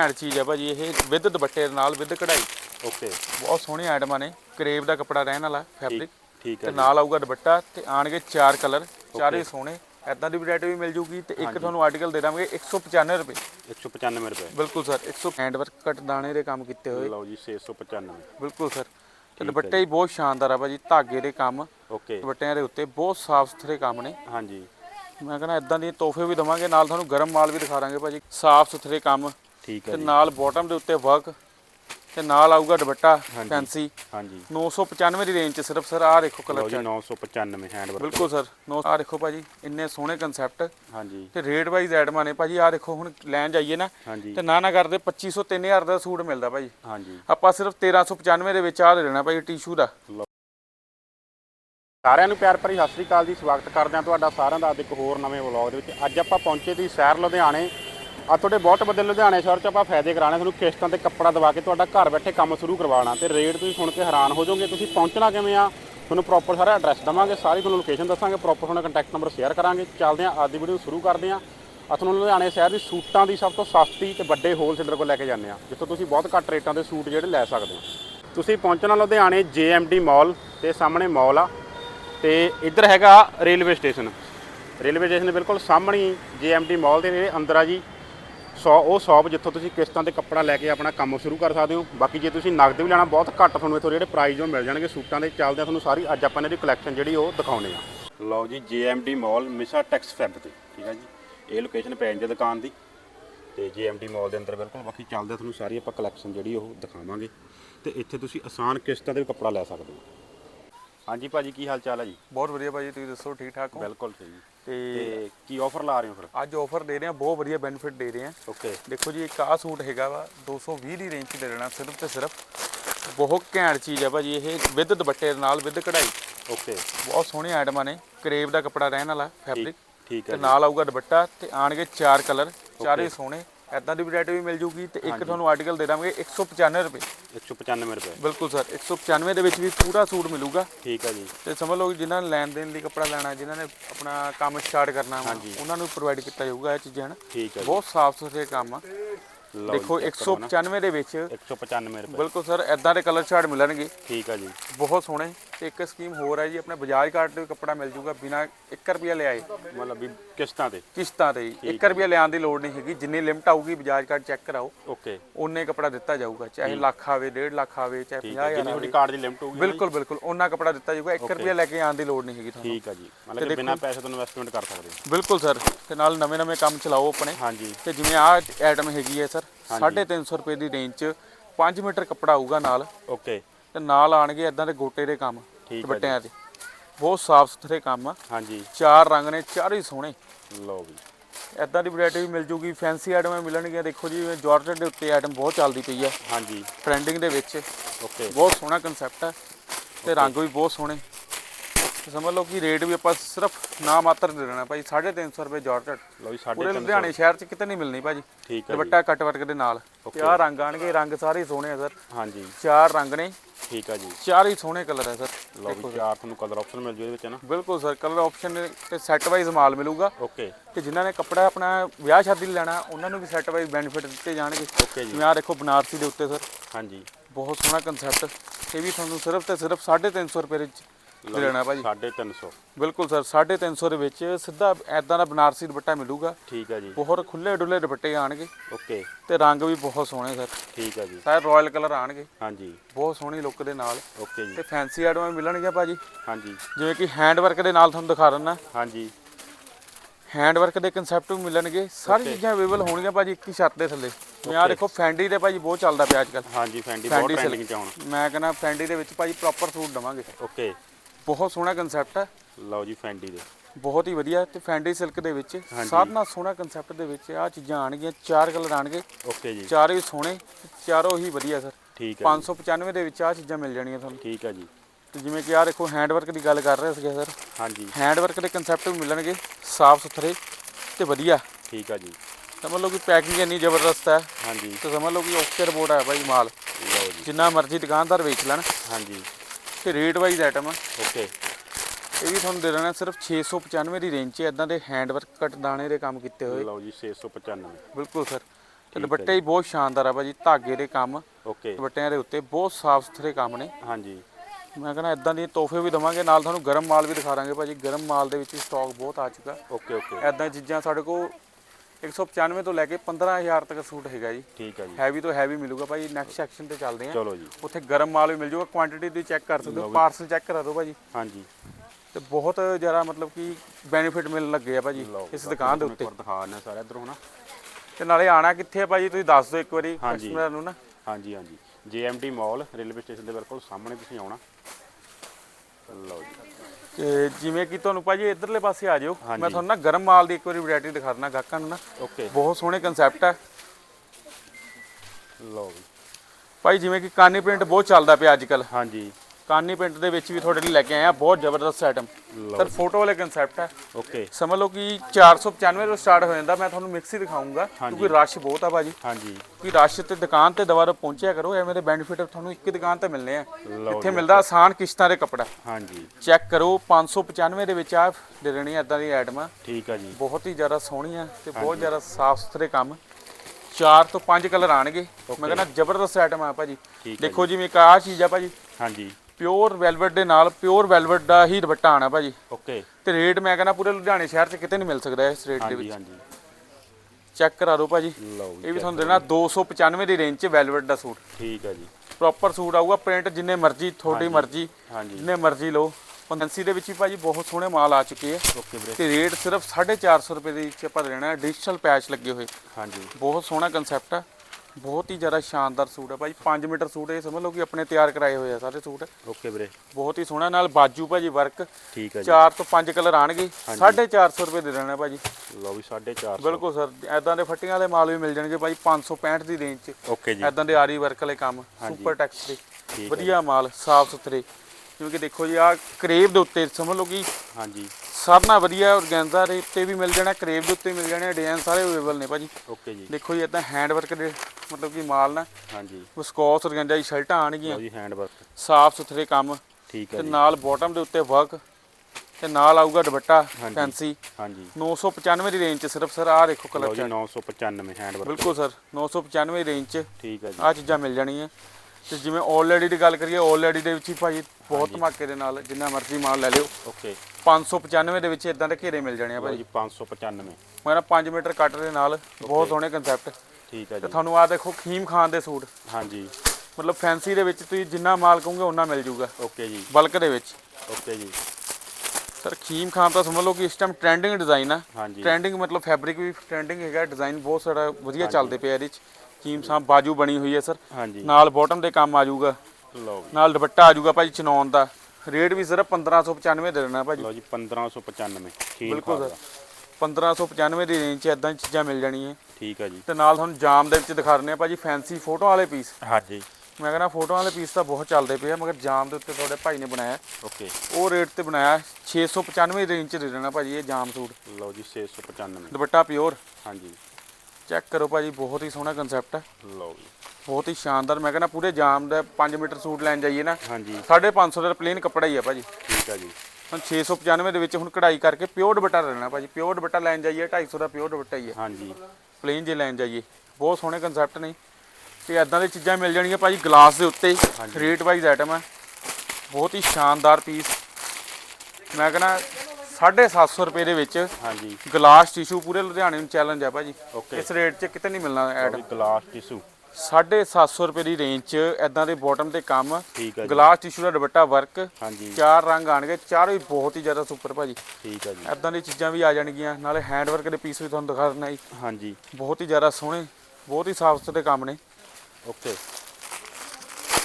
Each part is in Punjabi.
ਘੈਂਟ ਚੀਜ਼ ਹੈ ਭਾਜੀ ਇਹ ਵਿਦ ਦੁਪੱਟੇ ਦੇ ਨਾਲ ਵਿਦ ਕਢਾਈ। ਓਕੇ। ਬਹੁਤ ਸੋਹਣੀਆਂ ਆਈਟਮਾਂ ਨੇ ਕਰੇਵ ਦਾ ਕੱਪੜਾ ਰਹਿਣ ਵਾਲਾ ਫੈਬਰਿਕ ਠੀਕ ਤੇ ਹੈ ਨਾਲ ਆਊਗਾ ਦੁਪੱਟਾ ਤੇ ਆਣਗੇ ਚਾਰ ਕਲਰ ਚਾਰੇ ਸੋਹਣੇ। ਐਦਾਂ ਦੀ ਵੈਰਾਈਟੀ ਵੀ ਮਿਲ ਜੂਗੀ ਤੇ ਇੱਕ ਤੁਹਾਨੂੰ ਆਰਟੀਕਲ ਦੇ ਦਾਂਗੇ 195 ਰੁਪਏ। 195 ਰੁਪਏ। ਬਿਲਕੁਲ ਸਰ 100 ਹੈਂਡ ਵਰਕ ਕਟ ਦਾਣੇ ਦੇ ਕੰਮ ਕੀਤੇ ਹੋਏ। ਲਓ ਜੀ 695 ਬਿਲਕੁਲ ਸਰ ਤੇ ਦੁਪੱਟੇ ਹੀ ਬਹੁਤ ਸ਼ਾਨਦਾਰ ਆ ਭਾਜੀ ਧਾਗੇ ਦੇ ਕੰਮ। ਓਕੇ। ਦੁਪੱਟਿਆਂ ਦੇ ਉੱਤੇ ਬਹੁਤ ਸਾਫ਼ ਸੁਥਰੇ ਕੰਮ ਨੇ। ਹਾਂਜੀ। ਮੈਂ ਕਹਿੰਦਾ ਇਦਾਂ ਦੀਆਂ ਤੋਹਫੇ ਵੀ ਦਵਾਂਗੇ ਨਾਲ ਤੁਹਾਨੂੰ ਗਰਮ ਮਾਲ ਵੀ ਦਿਖਾ ਦਾਂਗੇ ਭਾਜੀ ਸਾਫ਼ ਸੁਥਰੇ ਕੰਮ। ਠੀਕ ਹੈ ਤੇ ਜੀ। ਨਾਲ ਬਾਟਮ ਦੇ ਉੱਤੇ ਵਰਕ ਤੇ ਨਾਲ ਆਊਗਾ ਦੁਪੱਟਾ ਫੈਂਸੀ ਹਾਂਜੀ। 995 ਦੀ ਰੇਂਜ ਚ ਸਿਰਫ ਸਰ ਆਹ ਦੇਖੋ ਲਓ ਕਲਰ ਜੀ 995 ਹੈਂਡ ਵਰਕ ਬਿਲਕੁਲ ਸਰ ਨੋ ਆਹ ਦੇਖੋ ਭਾਜੀ ਇੰਨੇ ਸੋਹਣੇ ਕਨਸੈਪਟ ਹਾਂਜੀ। ਤੇ ਰੇਟ ਵਾਈਜ਼ ਐਡਮਾਂ ਨੇ ਭਾਜੀ ਆਹ ਦੇਖੋ ਹੁਣ ਲੈਣ ਜਾਈਏ ਨਾ ਹਾਂਜੀ। ਤੇ ਨਾ ਨਾ ਕਰਦੇ 2500 3000 ਦਾ ਸੂਟ ਮਿਲਦਾ ਭਾਜੀ। ਹਾਂਜੀ। ਆਪਾਂ ਸਿਰਫ 1395 ਦੇ ਵਿੱਚ ਆਹ ਦੇ ਦੇਣਾ ਭਾਜੀ ਟਿਸ਼ੂ ਦਾ। ਸਾਰਿਆਂ ਨੂੰ ਪਿਆਰ ਭਰੀ ਸਤਿ ਸ੍ਰੀ ਅਕਾਲ ਜੀ ਸਵਾਗਤ ਕਰਦੇ ਹਾਂ ਤੁਹਾਡਾ ਸਾਰਿਆਂ ਦਾ ਅੱਜ ਇੱਕ ਹੋਰ ਨਵੇਂ ਵਲੌਗ ਦੇ ਵਿੱਚ। ਅੱਜ ਆਪਾਂ ਪਹੁੰਚੇ ਸੀ ਸ਼ਹਿਰ ਲੁਧਿਆਣੇ ਆ ਤੁਹਾਡੇ ਬਹੁਤ ਵੱਡੇ ਲੁਧਿਆਣੇ ਸ਼ਹਿਰ 'ਚ ਆਪਾਂ ਫਾਇਦੇ ਕਰਾਣੇ ਤੁਹਾਨੂੰ ਕਿਸ਼ਤਾਂ ਤੇ ਕੱਪੜਾ ਦਵਾ ਕੇ ਤੁਹਾਡਾ ਘਰ ਬੈਠੇ ਕੰਮ ਸ਼ੁਰੂ ਕਰਵਾਉਣਾ ਤੇ ਰੇਟ ਤੁਸੀਂ ਸੁਣ ਕੇ ਹੈਰਾਨ ਹੋ ਜਾਓਗੇ, ਤੁਸੀਂ ਪਹੁੰਚਣਾ ਕਿਵੇਂ ਆ? ਤੁਹਾਨੂੰ ਪ੍ਰੋਪਰ ਸਾਰਾ ਐਡਰੈਸ ਦਵਾਂਗੇ, ਸਾਰੀ ਤੁਹਾਨੂੰ ਲੋਕੇਸ਼ਨ ਦੱਸਾਂਗੇ ਪ੍ਰੋਪਰ ਤੁਹਾਨੂੰ ਕੰਟੈਕਟ ਨੰਬਰ ਸ਼ੇਅਰ ਕਰਾਂਗੇ, ਚੱਲਦੇ ਹਾਂ, ਅੱਜ ਦੀ ਵੀਡੀਓ ਸ਼ੁਰੂ ਕਰਦੇ ਹਾਂ। ਆ ਤੁਹਾਨੂੰ ਲੁਧਿਆਣੇ ਸ਼ਹਿਰ ਦੀ ਸੂਟਾਂ ਦੀ ਸਭ ਤੋਂ ਸਸਤੀ ਤੇ ਵੱਡੇ ਹੋਲਸੇਲਰ ਕੋਲ ਲੈ ਕੇ ਜਾਂਦੇ ਆ ਜਿੱਥੋਂ ਤੁਸੀਂ ਬਹੁਤ ਘੱਟ ਰੇਟਾਂ ਦੇ ਸੂਟ ਜਿਹੜੇ ਲੈ ਸਕਦੇ ਹੋ। ਤੁਸੀਂ ਪਹੁੰਚਣਾ ਲੁਧਿਆਣੇ JMD ਮਾਲ ਤੇ ਸਾਹਮਣੇ ਮਾਲ ਆ, ਤੇ ਇੱਧਰ ਹੈਗਾ ਰੇਲਵੇ ਸਟੇਸ਼ਨ। ਰੇਲਵੇ ਸਟੇਸ਼ਨ ਦੇ ਬਿਲਕੁਲ ਸਾਹਮਣੇ ਹੀ JMD ਮਾਲ ਦੇ ਜਿਹੜੇ ਅੰਦਰ ਆ ਜੀ। 100 ਉਹ ਸ਼ਾਪ ਜਿੱਥੋਂ ਤੁਸੀਂ ਕਿਸ਼ਤਾਂ ਤੇ ਕੱਪੜਾ ਲੈ ਕੇ ਆਪਣਾ ਕੰਮ ਸ਼ੁਰੂ ਕਰ ਸਕਦੇ ਹੋ। ਬਾਕੀ ਜੇ ਤੁਸੀਂ ਨਗਦ ਵੀ ਲੈਣਾ, ਬਹੁਤ ਘੱਟ ਤੁਹਾਨੂੰ ਇੱਥੋਂ ਜਿਹੜੇ ਪ੍ਰਾਈਸ ਉਹ ਮਿਲ ਜਾਣਗੇ। ਸੂਟਾਂ ਦੇ ਚੱਲਦੇ ਆ ਤੁਹਾਨੂੰ ਸਾਰੀ, ਅੱਜ ਆਪਾਂ ਇਹਨਾਂ ਦੀ ਕਲੈਕਸ਼ਨ ਜਿਹੜੀ ਉਹ ਦਿਖਾਉਣੇ ਆ ਲਓ ਜੀ JMD ਮਾਲ ਮਿਸਾ ਟੈਕਸ ਫੈਬ ਤੇ ਠੀਕ ਆ ਜੀ। ਇਹ ਲੋਕੇਸ਼ਨ ਪੈ ਜਾਂਦੀ ਹੈ ਦੁਕਾਨ ਦੀ। ਤੇ JMD ਮਾਲ ਦੇ ਅੰਦਰ ਬਿਲਕੁਲ, ਬਾਕੀ ਚੱਲਦੇ ਆ ਤੁਹਾਨੂੰ ਸਾਰੀ ਆਪਾਂ ਕਲੈਕਸ਼ਨ ਜਿਹੜੀ ਉਹ ਦਿਖਾਵਾਂਗੇ। ਤੇ ਇੱਥੇ ਤੁਸੀਂ ਆਸਾਨ ਕਿਸ਼ਤਾਂ ਤੇ ਵੀ ਕੱਪੜਾ ਲੈ ਸਕਦੇ ਹੋ। ਹਾਂਜੀ ਭਾਜੀ ਕੀ ਹਾਲ ਚਾਲ ਹੈ ਜੀ? ਬਹੁਤ ਵਧੀਆ ਭਾਜੀ ਤੁਸੀਂ ਦੱਸੋ ਠੀਕ ਠਾਕ ਹੋ? ਬਿਲਕੁਲ ਸਹੀ ਤੇ ਤੇ ਕੀ ਆਫਰ ਲਾ ਰਹੇ ਹੋ ਫਿਰ? ਅੱਜ ਆਫਰ ਦੇ ਰਹੇ ਆ ਬਹੁਤ ਵਧੀਆ ਬੈਨੀਫਿਟ ਦੇ ਰਹੇ ਆ ਓਕੇ ਦੇਖੋ ਜੀ ਇੱਕ ਆਹ ਸੂਟ ਹੈਗਾ ਵਾ 220 ਦੀ ਰੇਂਜ 'ਚ ਦੇ ਦੇਣਾ ਸਿਰਫ ਤੇ ਸਿਰਫ। ਬਹੁਤ ਘੈਂਟ ਚੀਜ਼ ਹੈ ਭਾਜੀ ਇਹ ਵਿਦ ਦੁਪੱਟੇ ਦੇ ਨਾਲ ਵਿਦ ਕਢਾਈ। ਓਕੇ ਬਹੁਤ ਸੋਹਣੀਆਂ ਆਈਟਮਾਂ ਨੇ ਕਰੇਵ ਦਾ ਕੱਪੜਾ ਰਹਿਣ ਵਾਲਾ ਫੈਬਰਿਕ ਠੀਕ ਤੇ ਹੈ ਜੀ। ਨਾਲ ਆਊਗਾ ਦੁਪੱਟਾ ਤੇ ਆਣਗੇ ਚਾਰ ਕਲਰ ਚਾਰੇ ਸੋਹਣੇ। ਐਦਾਂ ਦੀ ਵੈਰਾਈਟੀ ਵੀ ਮਿਲ ਜੂਗੀ ਤੇ ਇੱਕ ਤੁਹਾਨੂੰ ਆਰਟੀਕਲ ਦੇ ਦਾਂਗੇ 195 ਰੁਪਏ। 195 ਰੁਪਏ। ਬਿਲਕੁਲ ਸਰ 195 ਦੇ ਵਿੱਚ ਵੀ ਪੂਰਾ ਸੂਟ ਮਿਲੂਗਾ। ਠੀਕ ਹੈ ਜੀ। ਤੇ ਸਮਝ ਲਓ ਜਿਨ੍ਹਾਂ ਨੇ ਲੈਣ ਦੇਣ ਲਈ ਕੱਪੜਾ ਲੈਣਾ ਜਿਨ੍ਹਾਂ ਨੇ ਆਪਣਾ ਕੰਮ ਸਟਾਰਟ ਕਰਨਾ ਉਹਨਾਂ ਨੂੰ ਪ੍ਰੋਵਾਈਡ ਕੀਤਾ ਜਾਊਗਾ ਇਹ ਚੀਜ਼ਾਂ ਠੀਕ ਹੈ ਬਹੁਤ ਸਾਫ਼ ਸੁਥਰੇ ਕੰਮ ਆ। ਦੇਖੋ ਜੀ, check ਕਰੋ ਨਾ। 195 ਦੇ ਵਿੱਚ 195 ਰੁਪਏ। ਬਿਲਕੁਲ ਸਰ ਐਦਾਂ ਦੇ ਕਲਰ ਚਾਰਟ ਮਿਲਣਗੇ। ਠੀਕ ਹੈ ਜੀ। ਬਹੁਤ ਸੋਹਣੇ। ਤੇ ਇੱਕ ਸਕੀਮ ਹੋਰ ਹੈ ਜੀ ਆਪਣੇ ਬਜਾਜ ਕਾਰਡ ਤੇ ਵੀ ਕੱਪੜਾ ਮਿਲ ਜੂਗਾ ਬਿਨਾ 1 ਰੁਪਿਆ ਲਿਆਏ। ਮਤਲਬ ਵੀ ਕਿਸ਼ਤਾਂ ਤੇ? ਕਿਸ਼ਤਾਂ ਤੇ 1 ਰੁਪਿਆ ਲਿਆਉਣ ਦੀ ਲੋੜ ਨਹੀਂ ਹੈਗੀ ਜਿੰਨੀ ਲਿਮਟ ਆਊਗੀ ਬਜਾਜ ਕਾਰਡ ਚੈੱਕ ਕਰਾਓ। ਓਕੇ। ਉਹਨੇ ਕੱਪੜਾ ਦਿੱਤਾ ਜਾਊਗਾ ਚਾਹੇ ਲੱਖ ਆਵੇ 1.5 ਲੱਖ ਆਵੇ ਚਾਹੇ ਠੀਕ 50 ਹੈ ਜਿੰਨੀ ਤੁਹਾਡੀ ਆਵੇ ਕਾਰਡ ਦੀ ਲਿਮਟ ਹੋਊਗੀ ਬਿਲਕੁਲ ਬਿਲਕੁਲ ਉਹਨਾਂ ਕੱਪੜਾ ਦਿੱਤਾ ਜਾਊਗਾ 1 ਰੁਪਿਆ ਲੈ ਕੇ ਆਉਣ ਦੀ ਲੋੜ ਨਹੀਂ ਹੈਗੀ ਤੁਹਾਨੂੰ। ਠੀਕ ਹੈ ਜੀ। ਮਤਲਬ ਕਿ ਬਿਨਾਂ ਪੈਸੇ ਤੋਂ ਇਨਵੈਸਟਮੈਂਟ ਕਰ ਸਕਦੇ ਹੋ। ਬਿਲਕੁਲ ਸਰ ਤੇ ਨਾਲ ਨਵੇਂ ਨਵੇਂ ਕੰਮ ਚਲਾਓ ਆਪਣੇ। ਹਾਂਜੀ। ਤੇ ਜਿਵੇਂ ਆਹ ਆਈਟਮ ਹੈਗੀ ਹੈ ਸਰ 350 ਰੁਪਏ ਦੀ ਰੇਂਜ 'ਚ 5 ਮੀਟਰ ਕੱਪੜਾ ਆਊਗਾ ਨਾਲ। ਓਕੇ। ਤੇ ਨਾਲ ਆਣਗੇ ਇਦਾਂ ਦੇ ਗੋਟੇ ਦੇ ਕੰਮ। ਠੀਕ ਹੈ ਦੁਪੱਟਿਆਂ ਦੇ ਬਹੁਤ ਸਾਫ਼ ਸੁਥਰੇ ਕੰਮ ਆ। ਹਾਂਜੀ। ਚਾਰ ਰੰਗ ਨੇ ਚਾਰੇ ਹੀ ਸੋਹਣੇ। ਲਓ ਵੀ। ਇਦਾਂ ਦੀ ਵੈਰਾਈਟੀ ਵੀ ਮਿਲ ਜੂਗੀ। ਫੈਂਸੀ ਆਈਟਮਾਂ ਮਿਲਣਗੀਆਂ। ਦੇਖੋ ਜੀ ਜਾਰਜਟ ਦੇ ਉੱਤੇ ਆਈਟਮ ਬਹੁਤ ਚੱਲਦੀ ਪਈ ਆ। ਹਾਂਜੀ। ਟ੍ਰੈਂਡਿੰਗ ਦੇ ਵਿੱਚ। ਓਕੇ ਬਹੁਤ ਸੋਹਣਾ ਕਨਸੈਪਟ ਹੈ ਤੇ ਰੰਗ ਵੀ ਬਹੁਤ ਸੋਹਣੇ। ਤੇ ਸਮਝ ਲਓ ਕਿ ਰੇਟ ਵੀ ਆਪਾਂ ਸਿਰਫ ਨਾ ਮਾਤਰ ਦੇ ਦੇਣਾ ਭਾਈ 350 ਰੁਪਏ ਜਾਰਜਟ ਲਓ ਜੀ ਪੂਰੇ 350 ਲੁਧਿਆਣੇ ਸ਼ਹਿਰ 'ਚ ਕਿਤੇ ਨਹੀਂ ਮਿਲਣੀ ਭਾਜੀ। ਠੀਕ ਹੈ ਜੀ। ਦੁਪੱਟਾ ਕੱਟ ਵਰਕ ਦੇ ਨਾਲ। ਤੇ ਆਹ ਰੰਗ ਆਣਗੇ ਰੰਗ ਸਾਰੇ ਸੋਹਣੇ ਆ ਸਰ। ਹਾਂਜੀ। ਚਾਰ ਰੰਗ ਨੇ। ਠੀਕ ਹੈ ਜੀ। ਚਾਰ ਹੀ ਸੋਹਣੇ ਕਲਰ ਹੈ ਸਰ। ਲਓ ਵੀ ਚਾਰ ਤੁਹਾਨੂੰ ਕਲਰ ਆਪਸ਼ਨ ਮਿਲ ਜੂ ਇਹਦੇ ਵਿੱਚ ਨਾ? ਬਿਲਕੁਲ ਸਰ ਕਲਰ ਆਪਸ਼ਨ ਤੇ ਸੈੱਟ ਵਾਈਜ਼ ਮਾਲ ਮਿਲੂਗਾ। ਓਕੇ। ਤੇ ਜਿਨ੍ਹਾਂ ਨੇ ਕੱਪੜਾ ਆਪਣਾ ਵਿਆਹ ਸ਼ਾਦੀ ਲਈ ਲੈਣਾ ਉਹਨਾਂ ਨੂੰ ਵੀ ਸੈੱਟ ਵਾਈਜ਼ ਬੈਨੀਫਿਟ ਦਿੱਤੇ ਜਾਣਗੇ। ਓਕੇ ਜੀ। ਜਿਵੇਂ ਆਹ ਦੇਖੋ ਬਨਾਰਸੀ ਦੇ ਉੱਤੇ ਸਰ। ਹਾਂਜੀ। ਬਹੁਤ ਸੋਹਣਾ ਕਨਸੈਪਟ ਇਹ ਵੀ ਤੁਹਾਨੂੰ ਸਿਰਫ ਤੇ ਸਿਰਫ 350 ਰੁਪਏ ਵਿੱਚ ਦੇ ਦੇਣਾ ਭਾਜੀ? 350 ਬਿਲਕੁਲ ਸਰ 350 ਦੇ ਵਿੱਚ ਸਿੱਧਾ ਐਦਾਂ ਦਾ ਬਨਾਰਸੀ ਦੁਪੱਟਾ ਮਿਲੂਗਾ। ਠੀਕ ਹੈ ਜੀ। ਬਹੁਤ ਖੁੱਲੇ ਡੁੱਲੇ ਦੁਪੱਟੇ ਆਣਗੇ। ਓਕੇ। ਤੇ ਰੰਗ ਵੀ ਬਹੁਤ ਸੋਹਣੇ ਸਰ। ਠੀਕ ਹੈ ਜੀ। ਸਾਰੇ ਰਾਇਲ ਕਲਰ ਆਣਗੇ। ਹਾਂਜੀ। ਬਹੁਤ ਸੋਹਣੀ ਲੁੱਕ ਦੇ ਨਾਲ। ਓਕੇ ਜੀ। ਤੇ ਫੈਂਸੀ ਆਈਟਮਾਂ ਮਿਲਣਗੀਆਂ ਭਾਜੀ। ਹਾਂਜੀ। ਜਿਵੇਂ ਕਿ ਹੈਂਡ ਵਰਕ ਦੇ ਨਾਲ ਤੁਹਾਨੂੰ ਦਿਖਾ ਦਿੰਦਾ। ਹਾਂਜੀ। ਹੈਂਡ ਵਰਕ ਦੇ ਕਨਸੈਪਟ ਵੀ ਮਿਲਣਗੇ। ਸਾਰੀ ਚੀਜ਼ਾਂ ਅਵੇਲੇਬਲ ਹੋਣਗੀਆਂ ਭਾਜੀ ਇੱਕ ਹੀ ਛੱਤ ਦੇ ਥੱਲੇ। ਮੈਂ ਆ ਦੇਖੋ ਫੈਂਡੀ ਦੇ ਭਾਜੀ ਬਹੁਤ ਚੱਲਦਾ ਪਿਆ ਅੱਜ ਕੱਲ ਹਾਂਜੀ ਫੈਂਡੀ ਬਹੁਤ ਟ੍ਰੈਂਡਿੰਗ ਚ ਹੁਣ। ਮੈਂ ਕਹਿੰਦਾ ਫੈਂਡੀ ਦੇ ਵਿੱਚ ਭਾਜੀ ਪ੍ਰੋਪਰ ਸੂਟ ਦਵਾਂਗੇ। ਓਕੇ। ਬਹੁਤ ਸੋਹਣਾ ਕਨਸੈਪਟ ਹੈ। ਲਓ ਜੀ ਫੈਂਡੀ ਦੇ। ਬਹੁਤ ਹੀ ਵਧੀਆ ਤੇ ਫੈਂਡੀ ਸਿਲਕ ਦੇ ਵਿੱਚ ਸਾਰਨਾ ਸੋਹਣਾ ਕਨਸੈਪਟ ਦੇ ਵਿੱਚ ਆ ਚੀਜ਼ਾਂ ਆਣਗੀਆਂ ਚਾਰ ਕਲਰ ਆਣਗੇ ਓਕੇ ਜੀ। ਚਾਰੇ ਹੀ ਸੋਹਣੇ ਚਾਰੋਂ ਹੀ ਵਧੀਆ ਸਰ ਠੀਕ ਹੈ 595 ਦੇ ਵਿੱਚ ਆ ਚੀਜ਼ਾਂ ਮਿਲ ਜਾਣਗੀਆਂ ਤੁਹਾਨੂੰ। ਠੀਕ ਹੈ ਜੀ। ਤੇ ਜਿਵੇਂ ਕਿ ਆ ਦੇਖੋ ਹੈਂਡ ਵਰਕ ਦੀ ਗੱਲ ਕਰ ਰਹੇ ਸੀਗੇ ਸਰ ਹਾਂਜੀ। ਹੈਂਡ ਵਰਕ ਦੇ ਕਨਸੈਪਟ ਵੀ ਮਿਲਣਗੇ ਸਾਫ਼ ਸੁਥਰੇ ਤੇ ਵਧੀਆ। ਠੀਕ ਹੈ ਜੀ। ਸਮਝ ਲਓ ਕਿ ਪੈਕਿੰਗ ਇੰਨੀ ਜ਼ਬਰਦਸਤ ਹੈ। ਹਾਂਜੀ। ਤੇ ਸਮਝ ਲਓ ਕਿ ਓਕੇ ਰਿਪੋਰਟ ਹੈ ਭਾਈ ਮਾਲ। ਜਿੰਨਾ ਮਰਜ਼ੀ ਦੁਕਾਨਦਾਰ ਵੇਚ ਲੈਣ। ਹਾਂਜੀ। ਤੇ ਰੇਟ ਵਾਈਜ਼ ਆਈਟਮ ਆ। ਓਕੇ ਇਹ ਵੀ ਤੁਹਾਨੂੰ ਦੇ ਦੇਣਾ ਸਿਰਫ 695 ਦੀ ਰੇਂਜ 'ਚ ਇਦਾਂ ਦੇ ਹੈਂਡ ਵਰਕ ਕਟ ਦਾਣੇ ਦੇ ਕੰਮ ਕੀਤੇ ਹੋਏ। ਲਓ ਜੀ 695 ਬਿਲਕੁਲ ਸਰ ਤੇ ਦੁਪੱਟੇ ਹੀ ਬਹੁਤ ਸ਼ਾਨਦਾਰ ਆ ਭਾਜੀ ਧਾਗੇ ਦੇ ਕੰਮ। ਓਕੇ ਦੁਪੱਟਿਆਂ ਦੇ ਉੱਤੇ ਬਹੁਤ ਸਾਫ਼ ਸੁਥਰੇ ਕੰਮ ਨੇ। ਹਾਂਜੀ। ਮੈਂ ਕਹਿੰਦਾ ਇਦਾਂ ਦੇ ਤੋਹਫੇ ਵੀ ਦਵਾਂਗੇ ਨਾਲ ਤੁਹਾਨੂੰ ਗਰਮ ਮਾਲ ਵੀ ਦਿਖਾ ਦਾਂਗੇ ਭਾਜੀ। ਗਰਮ ਮਾਲ ਦੇ ਵਿੱਚ ਸਟਾਕ ਬਹੁਤ ਆ ਚੁੱਕਾ। ਓਕੇ ਓਕੇ ਇਦਾਂ ਚੀਜ਼ਾਂ ਸਾਡੇ ਕੋਲ 195 ਤੋਂ ਲੈ ਕੇ 15000 ਤੱਕ ਸੂਟ ਹੈਗਾ ਜੀ। ਠੀਕ ਹੈ ਜੀ। ਹੈਵੀ ਤੋਂ ਹੈਵੀ ਮਿਲੂਗਾ ਭਾਜੀ ਨੈਕਸਟ ਸੈਕਸ਼ਨ ਤੇ ਚੱਲਦੇ ਆ। ਚਲੋ ਜੀ। ਉੱਥੇ ਗਰਮ ਮਾਲ ਵੀ ਮਿਲ ਜਾਊਗਾ ਕੁਆਂਟੀਟੀ ਦੀ ਚੈੱਕ ਕਰ ਸਕਦੇ ਹੋ ਪਾਰਸਲ ਚੈੱਕ ਕਰਾ ਦਿਓ ਭਾਜੀ। ਹਾਂਜੀ। ਤੇ ਬਹੁਤ ਜ਼ਿਆਦਾ ਮਤਲਬ ਕਿ ਬੈਨੀਫਿਟ ਮਿਲਣ ਲੱਗੇ ਆ ਭਾਜੀ ਇਸ ਦੁਕਾਨ ਦੇ ਉੱਤੇ। ਦਿਖਾ ਦਿੰਦੇ ਸਾਰਾ ਇਧਰੋਂ ਹਨਾ ਤੇ ਨਾਲੇ ਆਣਾ ਕਿੱਥੇ ਆ ਭਾਜੀ ਤੁਸੀਂ ਦੱਸ ਦਿਓ ਇੱਕ ਵਾਰੀ। ਕਸਟਮਰ ਨੂੰ ਨਾ। ਹਾਂਜੀ ਹਾਂਜੀ। JMD ਮਾਲ ਰੇਲਵੇ ਸਟੇਸ਼ਨ ਦੇ ਬਿਲਕੁਲ ਸਾਹਮਣੇ ਤੁਸੀਂ ਆਉਣਾ। ਲਓ ਜੀ। ਤੇ ਜਿਵੇਂ ਕਿ ਤੁਹਾਨੂੰ ਭਾਜੀ ਇਧਰਲੇ ਪਾਸੇ ਆ ਜਿਓ। ਮੈਂ ਤੁਹਾਨੂੰ ਨਾ ਗਰਮ ਮਾਲ ਦੀ ਇੱਕ ਵਾਰੀ ਵੈਰਾਈਟੀ ਦਿਖਾ ਦਿੰਦਾ ਗਾਹਕਾਂ ਨੂੰ ਨਾ। ਓਕੇ। ਬਹੁਤ ਸੋਹਣੇ ਕਨਸੈਪਟ ਆ। ਲਓ ਜੀ। ਭਾਈ ਜਿਵੇਂ ਕਿ ਕਾਨੀ ਪ੍ਰਿੰਟ ਬਹੁਤ ਚੱਲਦਾ ਪਿਆ ਅੱਜ ਕੱਲ ਹਾਂਜੀ। ਕਾਨੀ ਪ੍ਰਿੰਟ ਦੇ ਵਿੱਚ ਵੀ ਤੁਹਾਡੇ ਲਈ ਲੈ ਕੇ ਆਏ ਆ ਬਹੁਤ ਜ਼ਬਰਦਸਤ ਆਈਟਮ ਸਰ ਫੋਟੋ ਵਾਲੇ ਕਨਸੈਪਟ ਹੈ ਓਕੇ ਸਮਝ ਲਓ ਕਿ 495 ਤੋਂ ਸਟਾਰਟ ਹੋ ਜਾਂਦਾ ਮੈਂ ਤੁਹਾਨੂੰ ਮਿਕਸ ਹੀ ਦਿਖਾਉਂਗਾ। ਕਿਉਂਕਿ ਰਸ਼ ਬਹੁਤ ਆ ਭਾਜੀ। ਹਾਂਜੀ। ਕਿ ਰਸ਼ ਤੇ ਦੁਕਾਨ ਤੇ ਦੁਬਾਰਾ ਪਹੁੰਚਿਆ ਕਰੋ ਐਵੇਂ ਦੇ ਬੈਨੀਫਿਟ ਤੁਹਾਨੂੰ ਇੱਕ ਦੁਕਾਨ ਤੇ ਮਿਲਨੇ ਆ। ਇੱਥੇ ਮਿਲਦਾ ਆਸਾਨ ਕਿਸ਼ਤਾਂ ਦੇ ਕੱਪੜਾ। ਹਾਂਜੀ। ਚੈੱਕ ਕਰੋ 595 ਦੇ ਵਿੱਚ ਆ ਦੇ ਦੇਣੀ ਇਦਾਂ ਦੀ ਆਈਟਮਾਂ ਠੀਕ ਆ ਜੀ। ਬਹੁਤ ਹੀ ਜ਼ਿਆਦਾ ਸੋਹਣੀਆਂ ਤੇ ਬਹੁਤ ਜ਼ਿਆਦਾ ਸਾਫ਼ ਸੁਥਰੇ ਕੰਮ। ਚਾਰ ਤੋਂ ਪੰਜ ਕਲਰ ਆਣਗੇ। ਮੈਂ ਕਹਿੰਦਾ ਜ਼ਬਰਦਸਤ ਆਈਟਮ ਆ ਭਾਜੀ। ਦੇਖੋ ਜਿਵੇਂ ਇੱਕ ਆਹ ਚੀਜ਼ ਆ ਭਾਜੀ। ਹਾਂਜੀ। ਪਿਓਰ ਵੈਲਵਟ ਦੇ ਨਾਲ ਪਿਓਰ ਵੈਲਵਟ ਦਾ ਹੀ ਦੁਪੱਟਾ ਆਣਾ ਭਾਜੀ। ਓਕੇ। ਤੇ ਰੇਟ ਮੈਂ ਕਹਿੰਦਾ ਪੂਰੇ ਲੁਧਿਆਣੇ ਸ਼ਹਿਰ 'ਚ ਕਿਤੇ ਨਹੀਂ ਮਿਲ ਸਕਦਾ ਇਸ ਰੇਟ ਦੇ ਵਿੱਚ। ਹਾਂਜੀ। ਹਾਂਜੀ ਚੈੱਕ ਕਰਾ ਭਾਜੀ। ਲਓ ਜੀ ਇਹ ਵੀ ਤੁਹਾਨੂੰ ਦੇਣਾ 295 ਦੀ ਰੇਂਜ 'ਚ ਵੈਲਵਟ ਦਾ ਸੂਟ। ਠੀਕ ਆ ਜੀ। ਪ੍ਰੋਪਰ ਸੂਟ ਆਊਗਾ ਪ੍ਰਿੰਟ ਜਿੰਨੇ ਮਰਜ਼ੀ ਤੁਹਾਡੀ ਮਰਜ਼ੀ ਜਿੰਨੇ ਮਰਜ਼ੀ ਲਓ। ਪੰਦੈਂਸੀ ਦੇ ਵਿੱਚ ਵੀ ਭਾਜੀ ਬਹੁਤ ਸੋਹਣੇ ਮਾਲ ਆ ਚੁੱਕੇ ਆ। ਓਕੇ ਵੀਰੇ। ਤੇ ਰੇਟ ਸਿਰਫ 450 ਰੁਪਏ ਦੇ ਵਿੱਚ ਆਪਾਂ ਦੇਣਾ ਡਿਜੀਟਲ ਪੈਚ ਲੱਗੇ ਹੋਏ। ਹਾਂਜੀ। ਬਹੁਤ ਸੋਹਣਾ ਕਨਸੈਪਟ ਆ। ਬਹੁਤ ਹੀ ਜ਼ਿਆਦਾ ਸ਼ਾਨਦਾਰ ਸੂਟ ਹੈ ਭਾਜੀ 5 ਮੀਟਰ ਸੂਟ ਇਹ ਸਮਝ ਲਓ ਕਿ ਆਪਣੇ ਤਿਆਰ ਕਰਾਏ ਹੋਏ ਆ ਸਾਰੇ ਸੂਟ। ਓਕੇ ਵੀਰੇ। ਬਹੁਤ ਹੀ ਸੋਹਣਾ ਨਾਲ ਬਾਜੂ ਭਾਜੀ ਵਰਕ। ਠੀਕ ਆ ਜੀ। 4 ਤੋਂ 5 ਕਲਰ ਆਣਗੇ। 450 ਰੁਪਏ ਦੇ ਦੇਣਾ ਭਾਜੀ। ਲਓ ਵੀ 450 ਬਿਲਕੁਲ ਸਰ ਐਦਾਂ ਦੇ ਫੱਟੀਆਂ ਵਾਲੇ ਮਾਲ ਵੀ ਮਿਲ ਜਾਣਗੇ ਭਾਜੀ 565 ਦੀ ਰੇਂਜ 'ਚ। ਓਕੇ ਜੀ। ਐਦਾਂ ਦੇ ਆਰੀ ਵਰਕ ਵਾਲੇ ਕੰਮ ਸੁਪਰ ਟੈਕਸ ਦੇ। ਹੈ ਵਧੀਆ ਮਾਲ ਸਾਫ਼ ਸੁਥਰੇ। ਜਿਵੇਂ ਕਿ ਦੇਖੋ ਜੀ ਆ ਕਰੇਵ ਦੇ ਉੱਤੇ ਸਮਝ ਲਓ ਕਿ ਹਾਂਜੀ। ਸਾਰਨਾ ਵਧੀਆ ਔਰਗੈਂਜ਼ਾ ਦੇ ਉੱਤੇ ਵੀ ਮਿਲ ਜਾਣਾ ਕਰੇਵ ਦੇ ਉੱਤੇ ਮਿਲ ਜਾਣੇ ਡਿਜ਼ਾਈਨ ਸਾਰੇ ਅਵੇਲੇਬਲ ਨੇ ਭਾਜੀ। ਓਕੇ ਜੀ। ਦੇਖੋ ਜੀ ਇਦਾਂ ਹੈਂਡ ਵਰਕ ਦੇ ਮਤਲਬ ਕਿ ਮਾਲ ਨਾ ਹਾਂਜੀ। ਵਿਸਕੋਸ ਔਰਗੈਂਜ਼ਾ ਦੀ ਸ਼ਰਟਾਂ ਆਣਗੀਆਂ ਲਓ ਜੀ ਹੈਂਡ ਵਰਕ ਸਾਫ਼ ਸੁਥਰੇ ਕੰਮ। ਠੀਕ ਆ ਤੇ ਜੀ। ਨਾਲ ਬਾਟਮ ਦੇ ਉੱਤੇ ਵਰਕ ਤੇ ਨਾਲ ਆਊਗਾ ਦੁਪੱਟਾ ਹਾਂਜੀ। ਫੈਂਸੀ ਹਾਂਜੀ। 995 ਦੀ ਰੇਂਜ 'ਚ ਸਿਰਫ ਸਰ ਆਹ ਦੇਖੋ ਲਓ ਕਲਰ ਜੀ 995 ਹੈਂਡ ਵਰਕ ਬਿਲਕੁਲ ਸਰ 995 ਦੀ ਰੇਂਜ 'ਚ ਠੀਕ ਆ ਜੀ। ਆਹ ਚੀਜ਼ਾਂ ਮਿਲ ਜਾਣੀਆਂ। ਤੇ ਜਿਵੇਂ ਆਲਰੇਡੀ ਦੀ ਗੱਲ ਕਰੀਏ ਆਲਰੇਡੀ ਦੇ ਵਿੱਚ ਹੀ ਭਾਜੀ ਬਹੁਤ ਧਮਾਕੇ ਦੇ ਨਾਲ ਜਿੰਨਾ ਮਰਜ਼ੀ ਮਾਲ ਲੈ ਲਿਓ। ਓਕੇ 595 ਦੇ ਵਿੱਚ ਇਦਾਂ ਦੇ ਘੇਰੇ ਮਿਲ ਜਾਣੇ ਆ ਭਾਜੀ। ਜੀ 595 ਮੈਂ ਨਾ 5 ਮੀਟਰ ਕੱਟ ਦੇ ਨਾਲ ਬਹੁਤ ਸੋਹਣੇ ਕਨਸੈਪਟ ਠੀਕ ਆ ਤੇ ਜੀ। ਤੁਹਾਨੂੰ ਆ ਦੇਖੋ ਖੀਮ ਖਾਨ ਦੇ ਸੂਟ। ਹਾਂਜੀ। ਮਤਲਬ ਫੈਂਸੀ ਦੇ ਵਿੱਚ ਤੁਸੀਂ ਜਿੰਨਾ ਮਾਲ ਕਹੋਗੇ ਉਹਨਾਂ ਮਿਲ ਜਾਊਗਾ। ਓਕੇ ਜੀ। ਬਲਕ ਦੇ ਵਿੱਚ। ਓਕੇ ਜੀ। ਸਰ ਖੀਮ ਖਾਨ ਤਾਂ ਸਮਝ ਲਓ ਕਿ ਇਸ ਟਾਈਮ ਟ੍ਰੈਂਡਿੰਗ ਡਿਜ਼ਾਈਨ ਆ। ਹਾਂਜੀ। ਟ੍ਰੈਂਡਿੰਗ ਮਤਲਬ ਫੈਬਰਿਕ ਵੀ ਟ੍ਰੈਂਡਿੰਗ ਹੈਗਾ ਡਿਜ਼ਾਈਨ ਬਹੁਤ ਸਾਰਾ ਵਧੀਆ ਚੱਲਦੇ ਪਿਆ ਇਹਦੇ ਚ ਖੀਮ ਸਾਂ ਬਾਜੂ ਬਣੀ ਹੋਈ ਹੈ ਸਰ। ਹਾਂਜੀ। ਨਾਲ ਬਾਟਮ ਦੇ ਕੰਮ ਆ ਜਾਊਗਾ ਲਓ ਜੀ। ਨਾਲ ਦੁਪੱਟਾ ਆ ਜਾਊਗਾ ਭਾਜੀ ਚਨੌਨ ਦਾ। ਰੇਟ ਵੀ ਸਿਰਫ 1595 ਦੇ ਦੇਣਾ ਭਾਜੀ। ਲਓ ਜੀ 1595 ਠੀਕ ਬਿਲਕੁਲ ਸਰ। 1595 ਦੀ ਰੇਂਜ 'ਚ ਇਦਾਂ ਚੀਜ਼ਾਂ ਮਿਲ ਜਾਣੀਆਂ। ਠੀਕ ਆ ਜੀ। ਤੇ ਨਾਲ ਤੁਹਾਨੂੰ ਜਾਮ ਦੇ ਵਿੱਚ ਦਿਖਾ ਦਿੰਦੇ ਆ ਭਾਜੀ ਫੈਂਸੀ ਫੋਟੋ ਵਾਲੇ ਪੀਸ ਹਾਂਜੀ। ਮੈਂ ਕਹਿੰਦਾ ਫੋਟੋ ਵਾਲੇ ਪੀਸ ਤਾਂ ਬਹੁਤ ਚੱਲਦੇ ਪਏ ਆ ਮਗਰ ਜਾਮ ਦੇ ਉੱਤੇ ਤੁਹਾਡੇ ਭਾਈ ਨੇ ਬਣਾਇਆ। ਓਕੇ। ਉਹ ਰੇਟ ਤੇ ਬਣਾਇਆ 695 ਦੀ ਰੇਂਜ 'ਚ ਦੇ ਦੇਣਾ ਭਾਜੀ ਇਹ ਜਾਮ ਸੂਟ। ਲਓ ਜੀ 695 ਦੁਪੱਟਾ ਪਿਓਰ ਹਾਂਜੀ। ਚੈੱਕ ਕਰੋ ਭਾਜੀ ਬਹੁਤ ਹੀ ਸੋਹਣਾ ਕਨਸੈਪਟ ਹੈ ਲਓ ਜੀ। ਬਹੁਤ ਹੀ ਸ਼ਾਨਦਾਰ ਮੈਂ ਕਹਿੰਦਾ ਪੂਰੇ ਜਾਮ ਦਾ 5 ਮੀਟਰ ਸੂਟ ਲੈਣ ਜਾਈਏ ਨਾ ਹਾਂਜੀ। 550 ਦਾ ਪਲੇਨ ਕੱਪੜਾ ਹੀ ਆ ਭਾਜੀ। ਠੀਕ ਆ ਜੀ। ਹੁਣ 695 ਦੇ ਵਿੱਚ ਹੁਣ ਕਢਾਈ ਕਰਕੇ ਪਿਓਰ ਦੁਪੱਟਾ ਲੈਣਾ ਭਾਜੀ। ਪਿਓਰ ਦੁਪੱਟਾ ਲੈਣ ਜਾਈਏ 250 ਦਾ ਪਿਓਰ ਦੁਪੱਟਾ ਹੀ ਹੈ ਹਾਂਜੀ। ਪਲੇਨ ਜੇ ਲੈਣ ਜਾਈਏ। ਬਹੁਤ ਸੋਹਣੇ ਕਨਸੈਪਟ ਨੇ। ਤੇ ਐਦਾਂ ਦੀ ਚੀਜ਼ਾਂ ਮਿਲ ਜਾਣਗੀਆਂ ਭਾਜੀ ਗਲਾਸ ਦੇ ਉੱਤੇ। ਰੇਟ ਵਾਈਜ਼ ਆਈਟਮ ਹੈ ਬਹੁਤ ਹੀ ਸ਼ਾਨਦਾਰ ਪੀਸ ਮੈਂ ਕਹਿੰਦਾ 750 ਰੁਪਏ ਦੇ ਵਿੱਚ ਹਾਂਜੀ। ਗਲਾਸ ਟਿਸ਼ੂ ਪੂਰੇ ਲੁਧਿਆਣੇ ਨੂੰ ਚੈਲੰਜ ਹੈ ਭਾਜੀ। ਇਸ ਰੇਟ 'ਚ ਕਿਤੇ ਨਹੀਂ ਮਿਲਣਾ ਐਡ ਗਲਾਸ ਟਿਸ਼ੂ 750 ਰੁਪਏ ਦੀ ਰੇਂਜ 'ਚ ਐਦਾਂ ਦੇ ਬਾਟਮ ਤੇ ਕੰਮ ਠੀਕ ਜੀ। ਗਲਾਸ ਟਿਸ਼ੂ ਦਾ ਦੁਪੱਟਾ ਵਰਕ ਹਾਂਜੀ। ਚਾਰ ਰੰਗ ਆਣਗੇ ਚਾਰੋਂ ਹੀ ਬਹੁਤ ਹੀ ਜ਼ਿਆਦਾ ਸੁਪਰ ਭਾਜੀ। ਠੀਕ ਆ ਜੀ। ਐਦਾਂ ਦੀ ਚੀਜ਼ਾਂ ਵੀ ਆ ਜਾਣਗੀਆਂ ਨਾਲੇ ਹੈਂਡ ਵਰਕ ਦੇ ਪੀਸ ਵੀ ਤੁਹਾਨੂੰ ਦਿਖਾ ਦਿੰਦਾ ਜੀ। ਹਾਂਜੀ। ਬਹੁਤ ਹੀ ਜ਼ਿਆਦਾ ਸੋਹਣੇ ਬਹੁਤ ਹੀ ਸਾਫ਼ ਸੁਥਰੇ ਕੰਮ ਨੇ। ਓਕੇ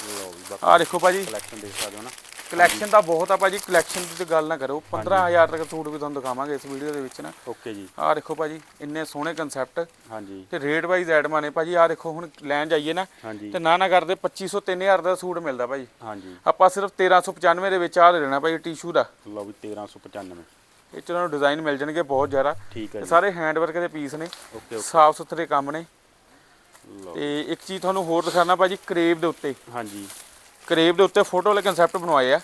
ਲਓ ਜੀ ਬਾਕੀ ਆਹ ਦੇਖੋ ਭਾਜੀ। ਕਲੈਕਸ਼ਨ ਦੇਖ ਸਕਦੇ ਹੋ ਨਾ। ਕਲੈਕਸ਼ਨ ਤਾਂ ਬਹੁਤ ਆ ਭਾਜੀ ਕਲੈਕਸ਼ਨ ਦੀ ਤਾਂ ਗੱਲ ਨਾ ਕਰੋ। 15000 ਤੱਕ ਸੂਟ ਵੀ ਤੁਹਾਨੂੰ ਦਿਖਾਵਾਂਗੇ ਇਸ ਵੀਡੀਓ ਦੇ ਵਿੱਚ ਨਾ। ਓਕੇ ਜੀ। ਆਹ ਦੇਖੋ ਭਾਜੀ ਇੰਨੇ ਸੋਹਣੇ ਕਨਸੈਪਟ ਹਾਂਜੀ। ਤੇ ਰੇਟ ਵਾਈਜ਼ ਐਡਮਾਂ ਨੇ ਭਾਜੀ ਆਹ ਦੇਖੋ ਹੁਣ ਲੈਣ ਜਾਈਏ ਨਾ ਤੇ ਨਾ ਨਾ ਕਰਦੇ 2500 3000 ਦਾ ਸੂਟ ਮਿਲਦਾ ਭਾਜੀ। ਹਾਂਜੀ। ਆਪਾਂ ਸਿਰਫ 1395 ਦੇ ਵਿੱਚ ਆਹ ਦੇ ਦੇਣਾ ਭਾਜੀ ਟਿਸ਼ੂ ਦਾ। ਲਓ ਵੀ 1395 ਇਹ ਚ ਤੁਹਾਨੂੰ ਡਿਜ਼ਾਈਨ ਮਿਲ ਜਾਣਗੇ ਬਹੁਤ ਜ਼ਿਆਦਾ। ਠੀਕ ਹੈ ਸਾਰੇ ਹੈਂਡ ਵਰਕ ਦੇ ਪੀਸ ਨੇ। ਓਕੇ ਸਾਫ਼ ਸੁਥਰੇ ਕੰਮ ਨੇ। ਤੇ ਇੱਕ ਚੀਜ਼ ਤੁਹਾਨੂੰ ਹੋਰ ਦਿਖਾਣਾ ਭਾਜੀ ਕਰੇਵ ਦੇ ਉੱਤੇ। ਹਾਂਜੀ। ਕਰੇਵ ਦੇ ਉੱਤੇ ਫੋਟੋ ਵਾਲੇ ਕਨਸੈਪਟ ਬਣਵਾਏ ਆ।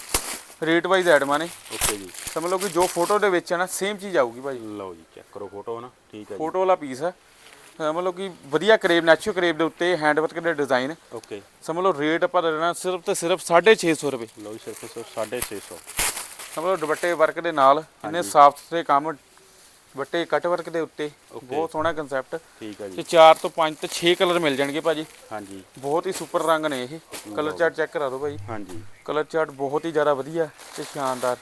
ਰੇਟ ਵਾਈਜ਼ ਐਡਮਾਂ ਨੇ ਓਕੇ ਜੀ। ਸਮਝ ਲਓ ਕਿ ਜੋ ਫੋਟੋ ਦੇ ਵਿੱਚ ਹੈ ਨਾ ਸੇਮ ਚੀਜ਼ ਆਊਗੀ ਭਾਜੀ ਲਓ ਜੀ ਚੈੱਕ ਕਰੋ ਫੋਟੋ ਹਨਾ। ਠੀਕ ਹੈ ਜੀ। ਫੋਟੋ ਵਾਲਾ ਪੀਸ ਹੈ ਸਮਝ ਲਓ ਕਿ ਵਧੀਆ ਕਰੇਬ ਨੈਚੁਰਲ ਕਰੇਬ ਦੇ ਉੱਤੇ ਹੈਂਡ ਵਰਕ ਦੇ ਡਿਜ਼ਾਈਨ ਓਕੇ। ਸਮਝ ਲਓ ਰੇਟ ਆਪਾਂ ਦੇਣਾ ਸਿਰਫ ਤੇ ਸਿਰਫ 650 ਰੁਪਏ। ਲਓ ਜੀ ਸਿਰਫ ਸਿਰਫ 650 ਸਮਝ ਲਓ ਦੁਪੱਟੇ ਵਰਕ ਦੇ ਨਾਲ ਇਹਨੇ ਸਾਫ਼ ਸੁਥਰੇ ਕੰਮ ਦੁਪੱਟੇ ਕੱਟ ਵਰਕ ਦੇ ਉੱਤੇ। ਬਹੁਤ ਸੋਹਣਾ ਕਨਸੈਪਟ ਠੀਕ ਹੈ ਤੇ ਜੀ 4 ਤੋਂ 5 ਤੋਂ 6 ਕਲਰ ਮਿਲ ਜਾਣਗੇ ਭਾਜੀ। ਹਾਂਜੀ। ਬਹੁਤ ਹੀ ਸੁਪਰ ਰੰਗ ਨੇ ਇਹ। ਕਲਰ ਚਾਰਟ ਚੈੱਕ ਕਰਾ ਦਿਓ ਭਾਜੀ। ਹਾਂਜੀ। ਕਲਰ ਚਾਰਟ ਬਹੁਤ ਹੀ ਜ਼ਿਆਦਾ ਵਧੀਆ ਤੇ ਸ਼ਾਨਦਾਰ।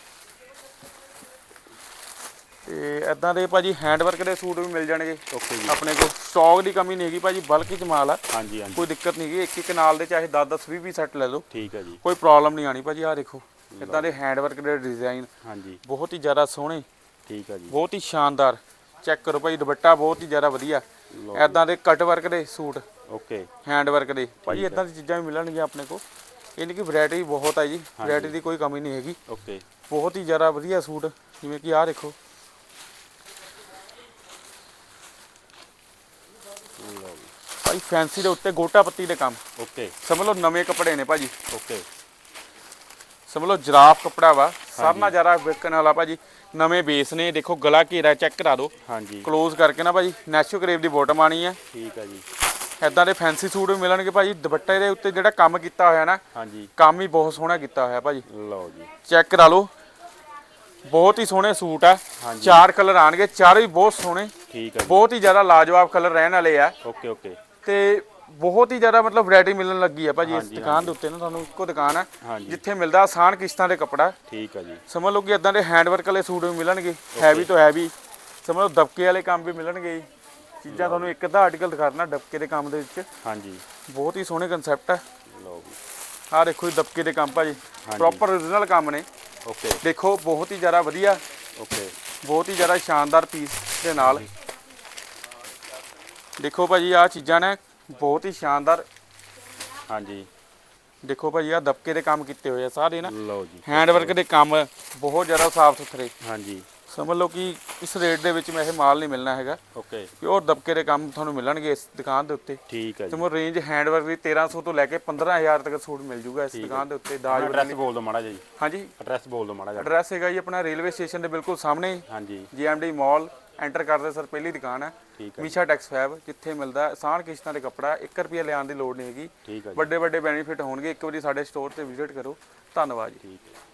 ਤੇ ਇਦਾਂ ਦੇ ਭਾਜੀ ਹੈਂਡ ਵਰਕ ਦੇ ਸੂਟ ਵੀ ਮਿਲ ਜਾਣਗੇ। ਓਕੇ ਜੀ। ਆਪਣੇ ਕੋਲ ਸਟਾਕ ਦੀ ਕਮੀ ਨਹੀਂ ਹੈਗੀ ਭਾਜੀ ਬਲਕਿ ਚ ਮਾਲ ਆ। ਹਾਂਜੀ ਹਾਂਜੀ। ਕੋਈ ਦਿੱਕਤ ਨਹੀਂ ਹੈਗੀ। ਇੱਕ ਇੱਕ ਨਾਲ ਦੇ ਚਾਹੇ 10 10 20 20 ਸੈੱਟ ਲੈ ਲਓ। ਠੀਕ ਹੈ ਜੀ। ਕੋਈ ਪ੍ਰੋਬਲਮ ਨਹੀਂ ਆਣੀ ਭਾਜੀ। ਆਹ ਦੇਖੋ ਇਦਾਂ ਦੇ ਹੈਂਡ ਵਰਕ ਦੇ ਡਿਜ਼ਾਈਨ ਹਾਂਜੀ। ਬਹੁਤ ਹੀ ਜ਼ਿਆਦਾ ਸੋਹਣੇ ਠੀਕ ਹੈ ਜੀ। ਬਹੁਤ ਹੀ ਸ਼ਾਨਦਾਰ। ਚੈੱਕ ਕਰੋ ਭਾਜੀ ਦੁਪੱਟਾ ਬਹੁਤ ਹੀ ਜ਼ਿਆਦਾ ਵਧੀਆ। ਇਦਾਂ ਦੇ ਕੱਟ ਵਰਕ ਦੇ ਸੂਟ ਓਕੇ। ਹੈਂਡ ਵਰਕ ਦੇ। ਭਾਜੀ ਇਦਾਂ ਦੀ ਚੀਜ਼ਾਂ ਵੀ ਮਿਲਣਗੀਆਂ ਆਪਣੇ ਕੋਲ। ਇਹਨਾਂ ਦੀ ਵੈਰਾਈਟੀ ਬਹੁਤ ਹੈ ਜੀ। ਵੈਰਾਈਟੀ ਦੀ ਕੋਈ ਕਮੀ ਨਹੀਂ ਹੈਗੀ। ਓਕੇ। ਬਹੁਤ ਹੀ ਜ਼ਿਆਦਾ ਵਧੀਆ ਸੂਟ। ਜਿਵੇਂ ਕਿ ਆਹ ਦੇਖੋ। ਭਾਈ ਫੈਂਸੀ ਦੇ ਉੱਤੇ ਗੋਟਾ ਪੱਤੀ ਦੇ ਕੰਮ। ਓਕੇ। ਸਮਝ ਲਓ ਨਵੇਂ ਕੱਪੜੇ ਨੇ ਭਾਜੀ। ਓਕੇ। ਸਮਝ ਲਓ ਜਰਾਫ ਕੱਪੜਾ ਵਾ। ਸਾਰਿਆਂ ਨਾਲੋਂ ਜ਼ਿਆਦਾ ਵਿਕਣ ਵਾਲਾ ਭਾਜੀ ਨਵੇਂ ਬੇਸ ਨੇ ਦੇਖੋ ਗਲਾ ਘੇਰਾ ਚੈੱਕ ਕਰਾ ਦਿਓ। ਹਾਂਜੀ। ਕਲੋਜ਼ ਕਰਕੇ ਨਾ ਭਾਜੀ ਨੈਚੁਰਲ ਕਰੇਵ ਦੀ ਬੋਟਮ ਆਣੀ ਹੈ ਠੀਕ ਹੈ ਜੀ। ਐਦਾਂ ਦੇ ਫੈਂਸੀ ਸੂਟ ਵੀ ਮਿਲਣਗੇ ਭਾਜੀ ਦੁਪੱਟੇ ਦੇ ਉੱਤੇ ਜਿਹੜਾ ਕੰਮ ਕੀਤਾ ਹੋਇਆ ਨਾ ਹਾਂਜੀ। ਕੰਮ ਹੀ ਬਹੁਤ ਸੋਹਣਾ ਕੀਤਾ ਹੋਇਆ ਭਾਜੀ। ਲਓ ਜੀ। ਚੈੱਕ ਕਰਾ ਲਓ। ਬਹੁਤ ਹੀ ਸੋਹਣੇ ਸੂਟ ਆ। ਚਾਰ ਕਲਰ ਆਣਗੇ ਚਾਰੇ ਹੀ ਬਹੁਤ ਸੋਹਣੇ। ਠੀਕ ਹੈ ਜੀ। ਬਹੁਤ ਹੀ ਜ਼ਿਆਦਾ ਲਾਜਵਾਬ ਕਲਰ ਰਹਿਣ ਵਾਲੇ ਆ। Okay okay. ਤੇ ਬਹੁਤ ਹੀ ਜ਼ਿਆਦਾ ਮਤਲਬ ਵੈਰਾਈਟੀ ਮਿਲਣ ਲੱਗੀ ਆ ਭਾਜੀ ਇਸ ਦੁਕਾਨ ਦੇ ਉੱਤੇ ਨਾ ਤੁਹਾਨੂੰ ਇੱਕੋ ਦੁਕਾਨ ਆ ਜਿੱਥੇ ਮਿਲਦਾ ਆਸਾਨ ਕਿਸ਼ਤਾਂ ਦੇ ਕੱਪੜਾ। ਠੀਕ ਹੈ ਜੀ। ਸਮਝ ਲਓ ਕਿ ਇਦਾਂ ਦੇ ਹੈਂਡ ਵਰਕ ਵਾਲੇ ਸੂਟ ਵੀ ਮਿਲਣਗੇ ਹੈਵੀ ਤੋਂ ਹੈਵੀ ਸਮਝ ਲਓ ਦਬਕੇ ਵਾਲੇ ਕੰਮ ਵੀ ਮਿਲਣਗੇ। ਚੀਜ਼ਾਂ ਤੁਹਾਨੂੰ ਇੱਕ ਅੱਧਾ ਆਰਟੀਕਲ ਦਿਖਾਣਾ ਦਬਕੇ ਦੇ ਕੰਮ ਦੇ ਵਿੱਚ। ਹਾਂਜੀ। ਬਹੁਤ ਹੀ ਸੋਹਣੇ ਕਨਸੈਪਟ ਆ। ਲਓ ਜੀ। ਆਹ ਦੇਖੋ ਜੀ ਦਬਕੇ ਦੇ ਕੰਮ ਭਾਜੀ। ਪ੍ਰੋਪਰ origignal ਕੰਮ ਨੇ। ਓਕੇ ਦੇਖੋ ਬਹੁਤ ਹੀ ਜ਼ਿਆਦਾ ਵਧੀਆ। ਓਕੇ ਬਹੁਤ ਹੀ ਜ਼ਿਆਦਾ ਸ਼ਾਨਦਾਰ ਪੀਸ ਦੇ ਨਾਲ। ਦੇਖੋ ਭਾਜੀ ਆਹ ਚੀਜ਼ਾਂ ਨੇ ਬਹੁਤ ਹੀ ਸ਼ਾਨਦਾਰ। ਹਾਂਜੀ। ਦੇਖੋ ਭਾਜੀ ਆਹ ਦਬਕੇ ਦੇ ਕੰਮ ਕੀਤੇ ਹੋਏ ਆ ਸਾਰੇ ਨਾ। ਲਓ ਜੀ। ਹੈਂਡ ਵਰਕ ਦੇ ਕੰਮ ਬਹੁਤ ਜ਼ਿਆਦਾ ਸਾਫ਼ ਸੁਥਰੇ। ਹਾਂਜੀ। ਸਮਝ ਲਓ ਕਿ ਇਸ ਰੇਟ ਦੇ ਵਿੱਚ ਮੈਂ ਇਹ ਮਾਲ ਨਹੀਂ ਮਿਲਣਾ ਹੈਗਾ। ਓਕੇ। ਪਿਓਰ ਦਬਕੇ ਦੇ ਕੰਮ ਤੁਹਾਨੂੰ ਮਿਲਣਗੇ ਇਸ ਦੁਕਾਨ ਦੇ ਉੱਤੇ। ਠੀਕ ਹੈ ਜੀ। ਤੁਹਾਨੂੰ ਰੇਂਜ ਹੈਂਡ ਵਰਕ ਦੀ 1300 ਤੋਂ ਲੈ ਕੇ 15000 ਤੱਕ ਸੂਟ ਮਿਲ ਜੂਗਾ ਇਸ ਦੁਕਾਨ ਦੇ ਉੱਤੇ ਦਾਜ ਐਡਰੈਸ ਬੋਲ ਦਿਓ ਮਾੜਾ ਜੀ। ਹਾਂਜੀ। ਐਡਰੈਸ ਬੋਲ ਦਿਓ ਮਾੜਾ ਜਿਹਾ। ਐਡਰੈਸ ਹੈਗਾ ਜੀ ਆਪਣਾ ਰੇਲਵੇ ਸਟੇਸ਼ਨ ਦੇ ਬਿਲਕੁਲ ਸਾਹਮਣੇ। ਹਾਂਜੀ। ਜੀਐਮਡੀ ਮਾਲ ਐਂਟਰ ਕਰਦੇ ਸਰ ਪਹਿਲੀ ਦੁਕਾਨ ਹੈ। ਮੀਸ਼ਾ ਟੈਕਸ ਫੈਬ ਜਿੱਥੇ ਮਿਲਦਾ ਆਸਾਨ ਕਿਸ਼ਤਾਂ ਦੇ ਕੱਪੜਾ 1 ਰੁਪਿਆ ਲਿਆਉਣ ਦੀ ਲੋੜ ਨਹੀਂ ਹੈਗੀ। ਵੱਡੇ ਵੱਡੇ ਬੈਨੀਫਿਟ ਹੋਣਗੇ। ਇੱਕ ਵਾਰੀ ਸਾਡੇ ਸਟੋਰ ਤੇ ਵਿਜ਼ਿਟ ਕਰੋ। ਧੰਨਵਾਦ ਜੀ। ਠੀਕ ਹੈ।